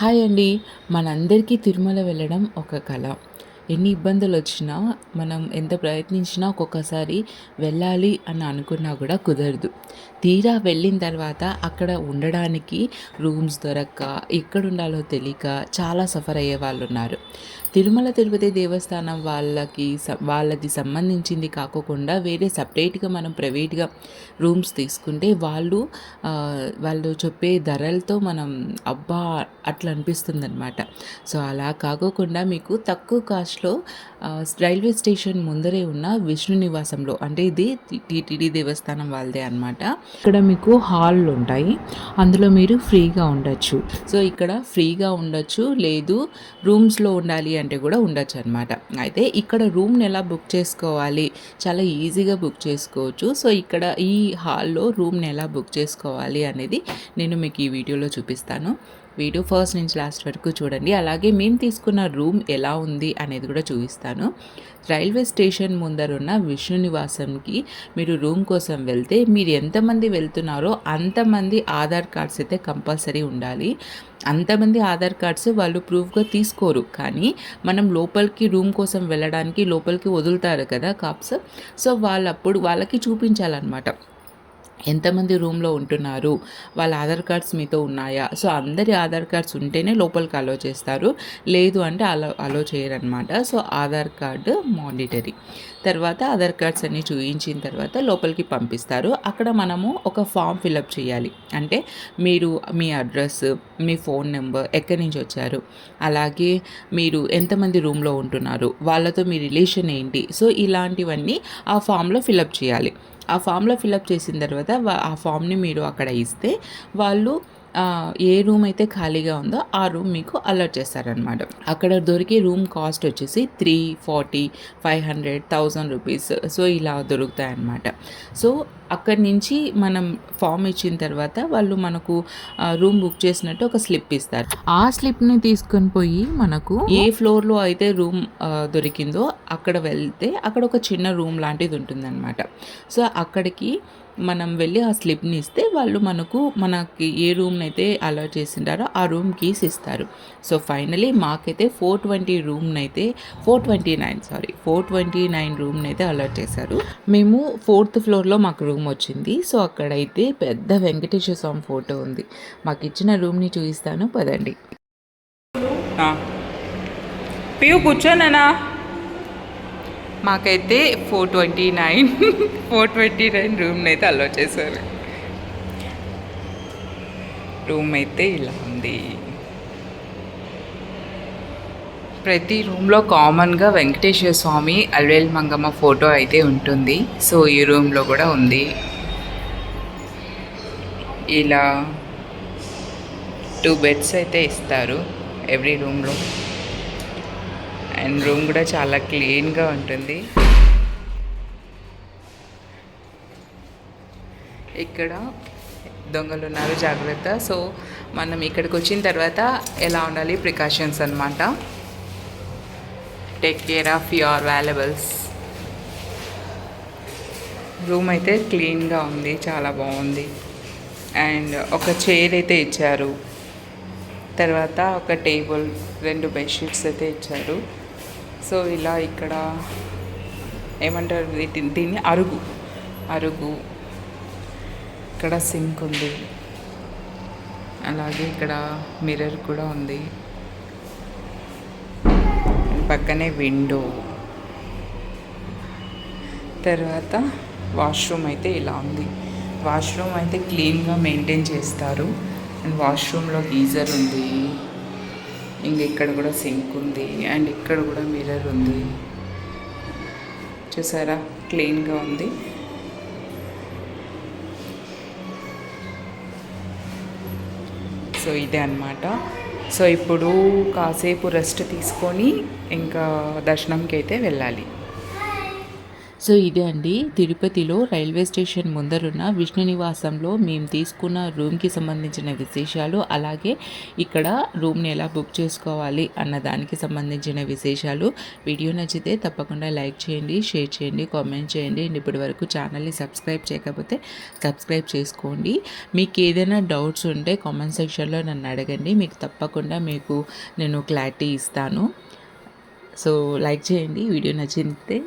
Hi అండి. మనందరికీ తిరుమల వెళ్ళడం ఒక కళ ఎన్ని ఇబ్బందులు వచ్చినా మనం ఎంత ప్రయత్నించినా ఒక్కొక్కసారి వెళ్ళాలి అని అనుకున్నా కూడా కుదరదు. తీరా వెళ్ళిన తర్వాత అక్కడ ఉండడానికి రూమ్స్ దొరక్క ఎక్కడ ఉండాలో తెలియక చాలా సఫర్ అయ్యే వాళ్ళు ఉన్నారు. తిరుమల తిరుపతి దేవస్థానం వాళ్ళకి వాళ్ళది సంబంధించింది కాకోకుండా వేరే సపరేట్గా మనం ప్రైవేట్గా రూమ్స్ తీసుకుంటే వాళ్ళు వాళ్ళు చెప్పే ధరలతో మనం అబ్బా అట్లా అనిపిస్తుంది అనమాట సో అలా కాకోకుండా మీకు తక్కువ కాస్ట్ ఆంధ్రప్రదేశ్లో రైల్వే స్టేషన్ ముందరే ఉన్న విష్ణు నివాసంలో అంటే ఇది టీటీడీ దేవస్థానం వాళ్ళదే అనమాట ఇక్కడ మీకు హాల్లు ఉంటాయి. అందులో మీరు ఫ్రీగా ఉండొచ్చు. సో ఇక్కడ ఫ్రీగా ఉండొచ్చు లేదు రూమ్స్లో ఉండాలి అంటే కూడా ఉండొచ్చు అనమాట అయితే ఇక్కడ రూమ్ని ఎలా బుక్ చేసుకోవాలి? చాలా ఈజీగా బుక్ చేసుకోవచ్చు. సో ఇక్కడ ఈ హాల్లో రూమ్ని ఎలా బుక్ చేసుకోవాలి అనేది నేను మీకు ఈ వీడియోలో చూపిస్తాను. వీడియో ఫస్ట్ నుంచి లాస్ట్ వరకు చూడండి. అలాగే మేము తీసుకున్న రూమ్ ఎలా ఉంది అనేది కూడా చూపిస్తాను. రైల్వే స్టేషన్ ముందరున్న విష్ణు నివాసంకి మీరు రూమ్ కోసం వెళ్తే మీరు ఎంతమంది వెళ్తున్నారో అంతమంది ఆధార్ కార్డ్స్ అయితే కంపల్సరీ ఉండాలి. అంతమంది ఆధార్ కార్డ్స్ వాళ్ళు ప్రూఫ్గా తీసుకోరు. కానీ మనం లోపలికి రూమ్ కోసం వెళ్ళడానికి లోపలికి వదులుతారు కదా కాప్స్. సో వాళ్ళప్పుడు వాళ్ళకి చూపించాలన్నమాట. ఎంతమంది రూమ్లో ఉంటున్నారు? వాళ్ళ ఆధార్ కార్డ్స్ మీతో ఉన్నాయా? సో అందరి ఆధార్ కార్డ్స్ ఉంటేనే లోపలికి అలో చేస్తారు. లేదు అంటే అలో అలో చేయరనమాట సో ఆధార్ కార్డు మాండిటరీ తర్వాత ఆధార్ కార్డ్స్ అన్ని చూపించిన తర్వాత లోపలికి పంపిస్తారు. అక్కడ మనము ఒక ఫామ్ ఫిలప్ చేయాలి. అంటే మీరు మీ అడ్రస్ మీ ఫోన్ నెంబర్ ఎక్కడి నుంచి వచ్చారు? అలాగే మీరు ఎంతమంది రూమ్లో ఉంటున్నారు? వాళ్ళతో మీ రిలేషన్ ఏంటి? సో ఇలాంటివన్నీ ఆ ఫామ్లో ఫిలప్ చేయాలి. ఆ ఫామ్లో ఫిలప్ చేసిన తర్వాత ఆ ఫామ్ని మీరు అక్కడ ఇస్తే వాళ్ళు ఏ రూమ్ అయితే ఖాళీగా ఉందో ఆ రూమ్ మీకు అలర్ట్ చేస్తారనమాట అక్కడ దొరికే రూమ్ కాస్ట్ వచ్చేసి three forty five hundred thousand rupees. So ఇలా దొరుకుతాయి అన్నమాట సో అక్కడి నుంచి మనం ఫామ్ ఇచ్చిన తర్వాత వాళ్ళు మనకు రూమ్ బుక్ చేసినట్టు ఒక స్లిప్ ఇస్తారు. ఆ స్లిప్ని తీసుకొని పోయి మనకు ఏ ఫ్లోర్లో అయితే రూమ్ దొరికిందో అక్కడ వెళ్తే అక్కడ ఒక చిన్న రూమ్ లాంటిది ఉంటుందన్నమాట. సో అక్కడికి మనం వెళ్ళి ఆ స్లిప్ని ఇస్తే వాళ్ళు మనకు మనకి ఏ రూమ్ని అయితే అలర్ట్ చేసింటారో ఆ రూమ్ కీస్ ఇస్తారు. సో ఫైనలీ మాకైతే ఫోర్ ట్వంటీ రూమ్ని అయితే four twenty nine sorry four twenty nine రూమ్ని అయితే అలర్ట్ చేశారు. మేము ఫోర్త్ ఫ్లోర్లో మాకు రూమ్ వచ్చింది. సో అక్కడైతే పెద్ద వెంకటేశ్వర స్వామి ఫోటో ఉంది. మాకు ఇచ్చిన రూమ్ని చూపిస్తాను పదండి. పియు కూర్చోనా మాకైతే four twenty nine four twenty nine రూమ్ని అయితే అలో చేశారు. రూమ్ అయితే ఇలా ఉంది. ప్రతి రూమ్లో కామన్గా వెంకటేశ్వర స్వామి అల్వేల్ మంగమ్మ ఫోటో అయితే ఉంటుంది. సో ఈ రూమ్లో కూడా ఉంది. ఇలా టూ బెడ్స్ అయితే ఇస్తారు. ఎవ్రీ రూమ్లో అండ్ రూమ్ కూడా చాలా క్లీన్గా ఉంటుంది. ఇక్కడ దొంగలు ఉన్నారు జాగ్రత్త. సో మనం ఇక్కడికి వచ్చిన తర్వాత ఎలా ఉండాలి? ప్రికాషన్స్ అన్నమాట. Take care of your valuables room అయితే క్లీన్గా ఉంది చాలా బాగుంది. అండ్ ఒక చైర్ అయితే ఇచ్చారు. తర్వాత ఒక టేబుల్ రెండు బెడ్షీట్స్ అయితే ఇచ్చారు. సో ఇలా ఇక్కడ ఏమంటారు? దీన్ని అరుగు. అరుగు. ఇక్కడ సింక్ ఉంది. అలాగే ఇక్కడ మిర్రర్ కూడా ఉంది. పక్కనే విండో. తర్వాత వాష్రూమ్ అయితే ఇలా ఉంది. వాష్రూమ్ అయితే క్లీన్గా మెయింటైన్ చేస్తారు. అండ్ వాష్రూమ్లో గీజర్ ఉంది. ఇంక ఇక్కడ కూడా సింక్ ఉంది అండ్ ఇక్కడ కూడా మిర్రర్ ఉంది. చూసారా? క్లీన్గా ఉంది. సో ఇదే అన్నమాట. సో ఇప్పుడు కాసేపు రెస్ట్ తీసుకొని ఇంకా దర్శనంకి అయితే వెళ్ళాలి. సో ఇదే అండి. తిరుపతిలో రైల్వే స్టేషన్ ముందరున్న విష్ణు నివాసంలో మేము తీసుకున్న రూమ్కి సంబంధించిన విశేషాలు అలాగే ఇక్కడ రూమ్ని ఎలా బుక్ చేసుకోవాలి అన్న దానికి సంబంధించిన విశేషాలు. వీడియో నచ్చితే తప్పకుండా లైక్ చేయండి షేర్ చేయండి కామెంట్ చేయండి. అండ్ ఇప్పటి వరకు ఛానల్ని సబ్స్క్రైబ్ చేయకపోతే సబ్స్క్రైబ్ చేసుకోండి. మీకు ఏదైనా డౌట్స్ ఉంటే కామెంట్ సెక్షన్లో నన్ను అడగండి. మీకు తప్పకుండా మీకు నేను క్లారిటీ ఇస్తాను. సో లైక్ చేయండి. వీడియో నచ్చితే